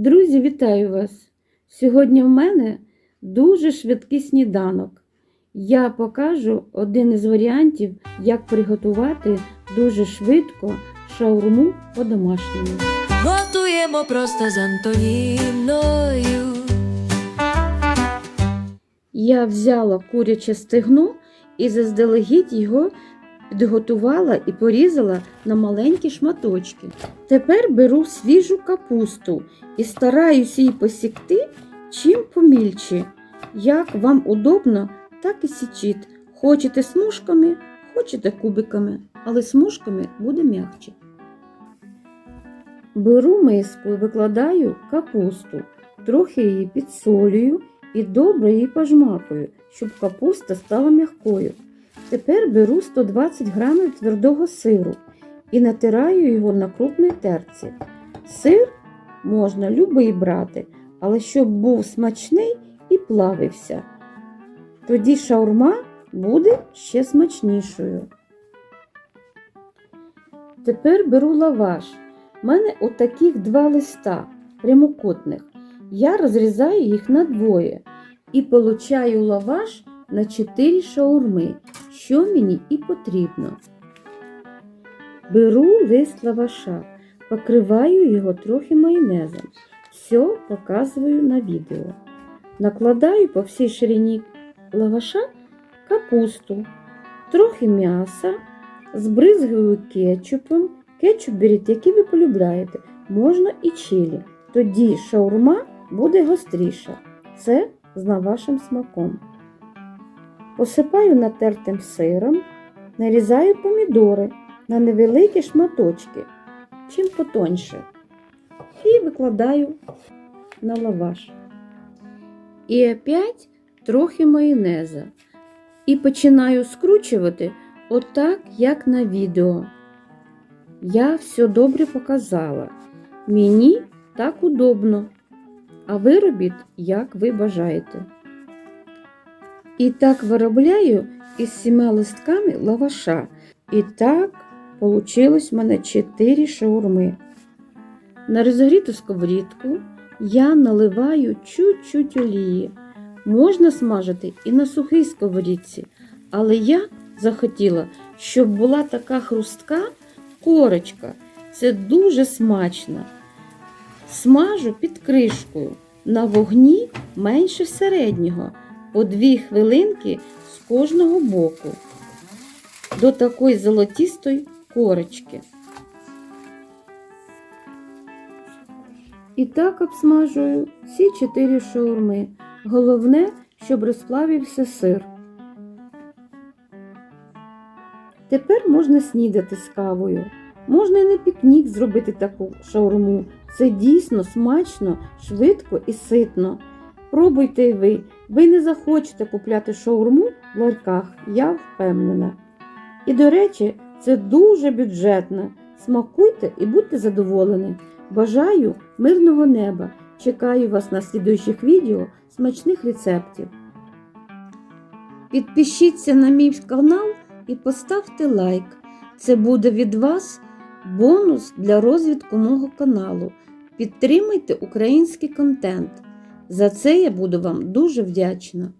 Друзі, вітаю вас! Сьогодні в мене дуже швидкий сніданок. Я покажу один із варіантів, як приготувати дуже швидко шаурму по-домашньому. Готуємо просто з Антоніною. Я взяла куряче стегно і заздалегідь його підготувала і порізала на маленькі шматочки. Тепер беру свіжу капусту і стараюся її посікти чим помільче. Як вам удобно, так і січіть. Хочете смужками, хочете кубиками, але смужками буде м'якче. Беру миску і викладаю капусту, трохи її підсолюю і добре її пожмакую, щоб капуста стала м'якою. Тепер беру 120 грамів твердого сиру і натираю його на крупній терці. Сир можна любий брати, але щоб був смачний і плавився. Тоді шаурма буде ще смачнішою. Тепер беру лаваш. У мене отаких два листа прямокутних. Я розрізаю їх на двоє і получаю лаваш на 4 шаурми, що мені і потрібно. Беру лист лаваша, покриваю його трохи майонезом. Все показую на відео. Накладаю по всій ширині лаваша капусту, трохи м'яса, збризгую кетчупом. Кетчуп беріть, який ви полюбляєте, можна і чилі. Тоді шаурма буде гостріша. Це за вашим смаком. Посипаю натертим сиром, нарізаю помідори на невеликі шматочки, чим потоньше. І викладаю на лаваш. І опять трохи майонеза. І починаю скручувати отак, як на відео. Я все добре показала. Мені так удобно. А ви робіть, як ви бажаєте. І так виробляю із сіма листками лаваша. І так вийшло в мене 4 шаурми. На розогріту сковорідку я наливаю чуть-чуть олії. Можна смажити і на сухій сковорідці, але я захотіла, щоб була така хрустка корочка. Це дуже смачно. Смажу під кришкою на вогні менше середнього, по 2 хвилинки з кожного боку до такої золотістої корочки. І так обсмажую всі 4 шаурми. Головне, щоб розплавився сир. Тепер можна снідати з кавою. Можна і на пікнік зробити таку шаурму. Це дійсно смачно, швидко і ситно. Пробуйте і ви. Ви не захочете купляти шаурму в ларьках, я впевнена. І, до речі, це дуже бюджетно. Смакуйте і будьте задоволені. Бажаю мирного неба. Чекаю вас на слідуючих відео смачних рецептів. Підпишіться на мій канал і поставте лайк. Це буде від вас бонус для розвитку мого каналу. Підтримайте український контент. За це я буду вам дуже вдячна.